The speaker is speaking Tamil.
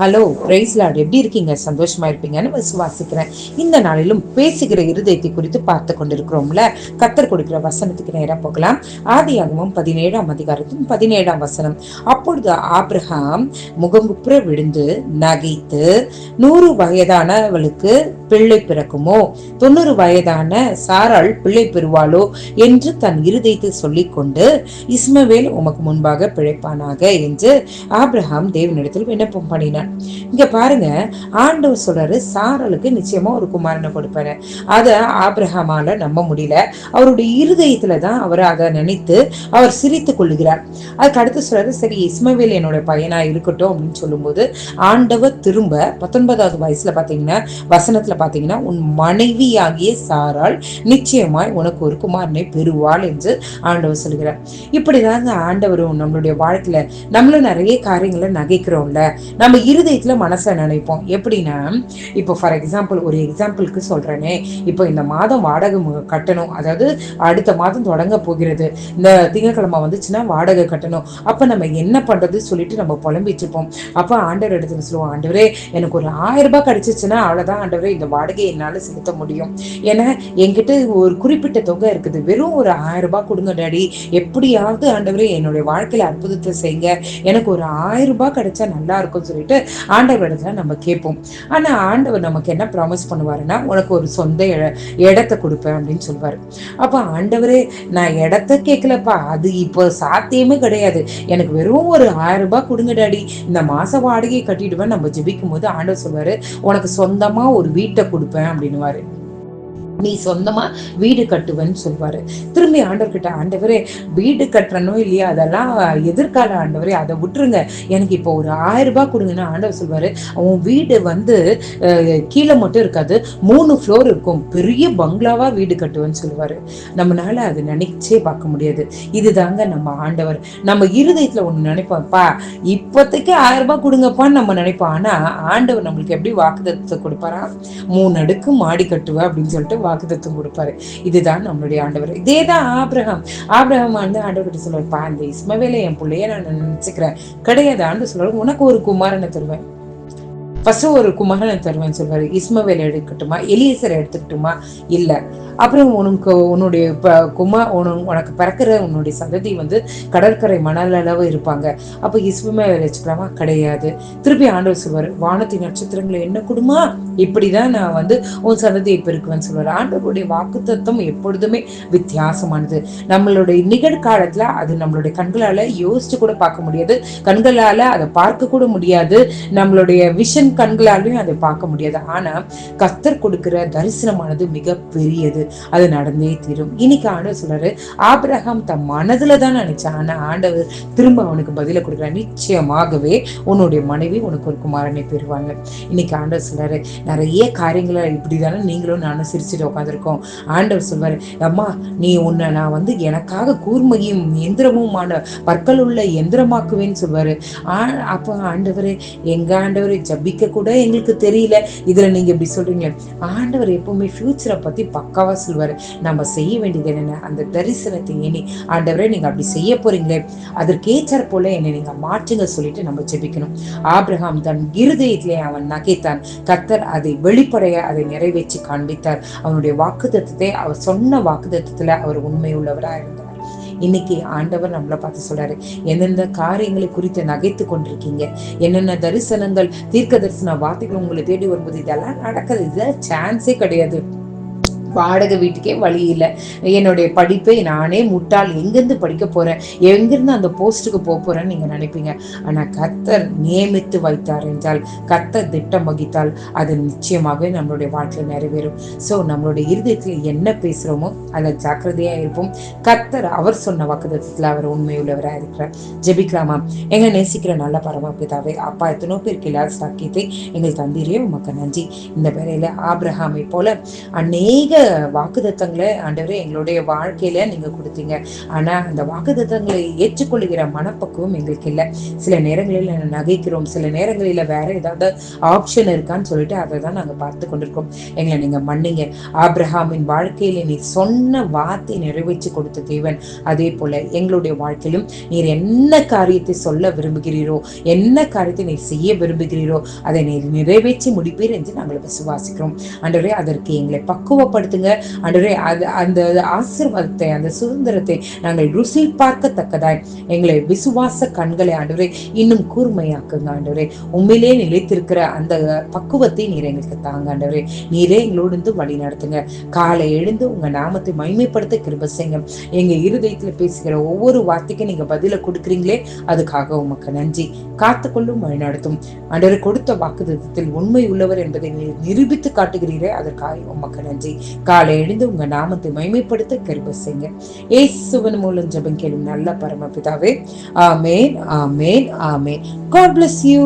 ஹலோ பிரைஸ் லார்ட் எப்படி இருக்கீங்க? சந்தோஷமா இருப்பீங்கன்னு விசுவாசிக்கிறேன். இந்த நாளிலும் பேசுகிற இருதயத்தை குறித்து பார்த்து கொண்டிருக்கிறோம்ல. கத்தர் கொடுக்கிற வசனத்துக்கு நேரம் போகலாம். ஆதியாகவும் பதினேழாம் அதிகாரத்தின் பதினேழாம் வசனம். அப்பொழுது ஆப்ரஹாம் முகங்குப்புற விழுந்து நகைத்து நூறு வயதானவளுக்கு பிள்ளை பிறக்குமோ? தொண்ணூறு வயதான சாராள் பிள்ளை பெறுவாளோ? என்று தன் இருதயத்தில் சொல்லிக்கொண்டு இஸ்மவேல் உமக்கு முன்பாக பிழைப்பானாக என்று ஆப்ரஹாம் தேவனிடத்தில் விண்ணப்பம் பண்ணினான். இங்க பாருங்க ஆண்டவர் சொல்றாரு சாரலுக்கு நிச்சயமா ஒரு குமாரனை கொடுப்பாரு. அத ஆப்ரஹாமால நம்ப முடியல. அவருடைய இருதயத்துல தான் அவர் அதை நினைத்து அவர் சிரித்து கொள்ளுகிறார். அதுக்கு அடுத்து சொல்றாரு சரி இஸ்மவேல் என்னோட பையனா இருக்கட்டும் அப்படின்னு சொல்லும்போது ஆண்டவர் திரும்ப பத்தொன்பதாவது வயசுல பாத்தீங்கன்னா வசனத்துல பாத்தீங்கன்னா உன் மனைவியாகிய சாரால் நிச்சயமாய் உனக்கு ஒரு குமாரனை பெறுவாள் என்று ஆண்டவர் சொல்கிறார். இப்படிதாங்க ஆண்டவரும் நம்மளுடைய வாழ்க்கையில நம்மளும் நிறைய காரியங்களை நகைக்கிறோம்ல. நம்ம இருதயத்துல மனசை நினைப்போம். எப்படின்னா இப்போ ஃபார் எக்ஸாம்பிள் ஒரு எக்ஸாம்பிளுக்கு சொல்றேனே. இப்போ இந்த மாதம் வாடகை கட்டணும். அதாவது அடுத்த மாதம் தொடங்க போகிறது. இந்த திங்கட்கிழமை வந்துச்சுன்னா வாடகை கட்டணும். அப்ப நம்ம என்ன பண்றது சொல்லிட்டு நம்ம புலம்பிட்டு அப்ப ஆண்டவர் எடுத்து சொல்லுவோம் ஆண்டவரே எனக்கு ஒரு ஆயிரம் ரூபாய் கிடைச்சிச்சுன்னா அவ்வளவுதான் ஆண்டவரே இந்த வாடகையை என்னால செலுத்த முடியும். ஏன்னா என்கிட்ட ஒரு குறிப்பிட்ட தொகை இருக்குது. வெறும் ஒரு ஆயிரம் ரூபாய் கொடுங்க டாடி. எப்படியாவது ஆண்டவரே என்னுடைய வாழ்க்கையில அற்புதத்தை செய்யுங்க எனக்கு ஒரு ஆயிரம் ரூபாய் கிடைச்சா நல்லா இருக்கும்னு சொல்லிட்டு ஆண்டவர் இடத்துல நம்ம கேட்போம். ஆனா ஆண்டவர் நமக்கு என்ன ப்ராமிஸ் பண்ணுவாருன்னா உனக்கு ஒரு சொந்த இடத்த இடத்தை கொடுப்பேன் அப்படின்னு சொல்லுவாரு. அப்ப ஆண்டவரே நான் இடத்த கேட்கலப்பா. அது இப்போ சாத்தியமே கிடையாது. எனக்கு வெறும் ஒரு ஆயிரம் ரூபாய் கொடுங்க டாடி. இந்த மாச வாடகையை கட்டிடுவேன் நம்ம ஜெபிக்கும் போது ஆண்டவர் சொல்வாரு உனக்கு சொந்தமா ஒரு வீட்டை கொடுப்பேன் அப்படின்னுவாரு. நீ சொந்தமா வீடு கட்டுவேன்னு சொல்வாரு. திரும்பி ஆண்டவர்கிட்ட ஆண்டவரே வீடு கட்டுறனோ இல்லையா அதெல்லாம் எதிர்கால ஆண்டவரே அதை விட்டுருங்க. எனக்கு இப்போ ஒரு ஆயிரம் ரூபாய் கொடுங்கன்னா ஆண்டவர் சொல்வாரு. உன் வீடு வந்து கீழே மட்டும் இருக்காது மூணு ஃப்ளோர் இருக்கும். பெரிய பங்களாவா வீடு கட்டுவேன்னு சொல்லுவாரு நம்மளால அது நினைச்சே பார்க்க முடியாது. இதுதாங்க நம்ம ஆண்டவர். நம்ம இருதயத்துல ஒண்ணு நினைப்போம்ப்பா இப்போதைக்கு ஆயிரம் ரூபாய் கொடுங்கப்பான்னு நம்ம நினைப்போம். ஆனா ஆண்டவர் நம்மளுக்கு எப்படி வாக்குதத்தை கொடுப்பாரா? மூணு அடுக்கு மாடி கட்டுவ அப்படின்னு சொல்லிட்டு வாக்குத்தத்தம் கொடுப்பாரு. இதுதான் நம்மளுடைய ஆண்டவர். இதே தான் ஆபிரகம். ஆபிரகம் வந்து ஆண்டவர்கிட்ட சொல்லுவார் இந்த இஸ்மவேல என் பிள்ளைய நான் நினைச்சுக்கிறேன். கிடையாது ஆண்டு சொல்லுவாரு உனக்கு ஒரு குமாரனை தருவேன். ஃபர்ஸ்ட் ஒரு குமகனை தருவேன் சொல்வாரு. இஸ்மவேல் எடுக்கட்டுமா? எலியசர் எடுத்துக்கட்டுமா? இல்லை. அப்புறம் உனக்கு உன்னுடைய ப- குமா உன- உனக்கு பிறக்கிற உன்னுடைய சந்ததி வந்து கடற்கரை மணல் அளவு இருப்பாங்க. அப்போ இஸ்மவேல் வச்சுக்கலாமா? கிடையாது. திருப்பி ஆண்டவர் சொல்வார் வானத்தி நட்சத்திரங்களை என்ன கொடுமா? இப்படிதான் நான் வந்து உன் சந்ததியை பெருக்குவேன்னு சொல்வார். ஆண்டவருடைய வாக்குத்தத்தம் எப்பொழுதுமே வித்தியாசமானது. நம்மளுடைய நிகழ்காலத்தில் அது நம்மளுடைய கண்களால யோசிச்சு கூட பார்க்க முடியாது. கண்களால் அதை பார்க்க கூட முடியாது. நம்மளுடைய விஷன் கண்களாலையும் அதை பார்க்க முடியாது. ஆனா கத்தர் கொடுக்கிற தரிசனமானது மிக பெரியது. அது நடந்தே தீரும். இன்னைக்கு ஆண்டவர் சொல்றாரு ஆபிரகாம் தன் மனதுல தான் நினைச்சான். ஆனா ஆண்டவர் திரும்ப அவனுக்கு பதில கொடுக்குறார். நிச்சயமாகவே உன்னுடைய மனைவி உனக்கு ஒரு குமாரனை பெறுவாங்க. இன்னைக்கு ஆண்டவர் சொல்றாரு நிறைய காரியங்களை இப்படிதானே நீங்களும் நானும் சிரிச்சுட்டு உட்காந்துருக்கோம் ஆண்டவர் சொல்வாரு அம்மா நீ உன்னை நான் வந்து எனக்காக கூர்மையும் எந்திரமுமான பற்கள் உள்ள எந்திரமாக்குவேன்னு சொல்வாரு. ஆ- அப்போ ஆண்டவரே எங்க ஆண்டவரை ஜபிக்க கூட எங்களுக்கு தெரியல. இதுல நீங்க இப்படி சொல்றீங்களே ஆண்டவர் எப்பவுமே ஃபியூச்சரை பத்தி பக்காவா சொல்வாரு நம்ம செய்ய வேண்டியது என்னென்ன? அந்த தரிசனத்தை எண்ணி ஆண்டவரை நீங்க அப்படி செய்ய போறீங்களே. அதற்கேற்றாற் போல என்னை நீங்க மாற்றுங்க சொல்லிட்டு நம்ம ஜெபிக்கணும். ஆப்ரஹாம் தன் இருதயத்திலே அவன் நகைத்தான். கத்தர் அதை வெளிப்படைய அதை நிறைவேற்றி காண்பித்தார். அவனுடைய வாக்குத்தத்தை அவர் சொன்ன வாக்குத்தத்தத்துல அவர் உண்மை உள்ளவராக இருந்தார். இன்னைக்கு ஆண்டவர் நம்மளை பார்த்து சொல்றாரு எந்தெந்த காரியங்களை குறித்து நகைத்து கொண்டிருக்கீங்க? என்னென்ன தரிசனங்கள் தீர்க்க தரிசன வார்த்தைகள் உங்களை தேடி வரும்போது இதெல்லாம் நடக்குது. இதெல்லாம் சான்ஸே கிடையாது. வாடகை வீட்டுக்கே வழி இல்லை. என்னுடைய படிப்பை நானே முட்டாள் எங்கேருந்து படிக்க போகிறேன் எங்கேருந்து அந்த போஸ்ட்டுக்கு போக போகிறேன்னு நீங்கள் நினைப்பீங்க. ஆனால் கத்தர் நியமித்து வைத்தார் என்றால் கத்தர் திட்டம் வகித்தால் அது நிச்சயமாகவே நம்மளுடைய வாழ்க்கையில் நிறைவேறும். ஸோ நம்மளுடைய இருதயத்தில் என்ன பேசுகிறோமோ அதில் ஜாக்கிரதையாக இருப்போம். கத்தர் அவர் சொன்ன வாக்குதத்தில் அவர் உண்மையுள்ளவராக இருக்கிறார். ஜெபிக்கலாமா? எங்க நேசிக்கிற நல்ல பரமபிதாவே அப்பா எத்தனோ பேருக்கு இல்லாத சாக்கியத்தை எங்கள் தந்தீரே உமக்கு நன்றி. இந்த வேலையில் ஆப்ரஹாமை போல அநேக வாக்குதத்தங்களை ஆண்டவரே எங்களுடைய வாழ்க்கையில நீங்க கொடுத்தீங்க. ஆனா அந்த வாக்குதத்தங்களை ஏற்றுக்கொள்கிற மனப்பக்குவம் எங்களுக்கு இல்லை. சில நேரங்களில் நகைக்கிறோம். சில நேரங்களில் வேற ஏதாவது ஆப்ஷன் இருக்கான்னு சொல்லிட்டு அதை தான் நாங்க பார்த்து கொண்டிருக்கோம். எங்களை நீங்க மன்னிங்க. ஆப்ரஹாமின் வாழ்க்கையில நீ சொன்ன வார்த்தை நிறைவேற்றி கொடுத்த தேவன். அதே போல எங்களுடைய வாழ்க்கையிலும் நீர் என்ன காரியத்தை சொல்ல விரும்புகிறீரோ என்ன காரியத்தை நீ செய்ய விரும்புகிறீரோ அதை நீர் நிறைவேற்றி முடிப்பீர் என்று நாங்கள் விசுவாசிக்கிறோம். அன்றவரே அதற்கு எங்களை பயன்படுத்துங்க அன்றே அது அந்த ஆசிர்வாதத்தை அந்த சுதந்திரத்தை நாங்கள் ருசி பார்க்கத்தக்கதாய். எங்களை விசுவாச கண்களை ஆண்டவரே இன்னும் கூர்மையாக்குங்க ஆண்டவரே. உண்மையிலே நிலைத்திருக்கிற அந்த பக்குவத்தை நீர் எங்களுக்கு தாங்க ஆண்டவரே. நீரே எங்களோடு வழி நடத்துங்க. காலை எழுந்து உங்க நாமத்தை மைமைப்படுத்த கிருப செய்யுங்க. எங்க இருதயத்துல பேசுகிற ஒவ்வொரு வார்த்தைக்கும் நீங்க பதில கொடுக்குறீங்களே அதுக்காக உமக்கு நன்றி. காத்துக்கொள்ளும் வழி நடத்தும். கொடுத்த வாக்குதத்தில் உண்மை உள்ளவர் என்பதை நீர் நிரூபித்து காட்டுகிறீரே அதற்காக உமக்கு நன்றி. காலை எழுந்து உங்க நாமத்தை மைமைப்படுத்த கிருப செய்யுங்க. ஏசுவன் மூலம் ஜெபம் கேளும் நல்ல பரமபிதாவே. ஆமேன் ஆமேன் ஆமேன். God bless you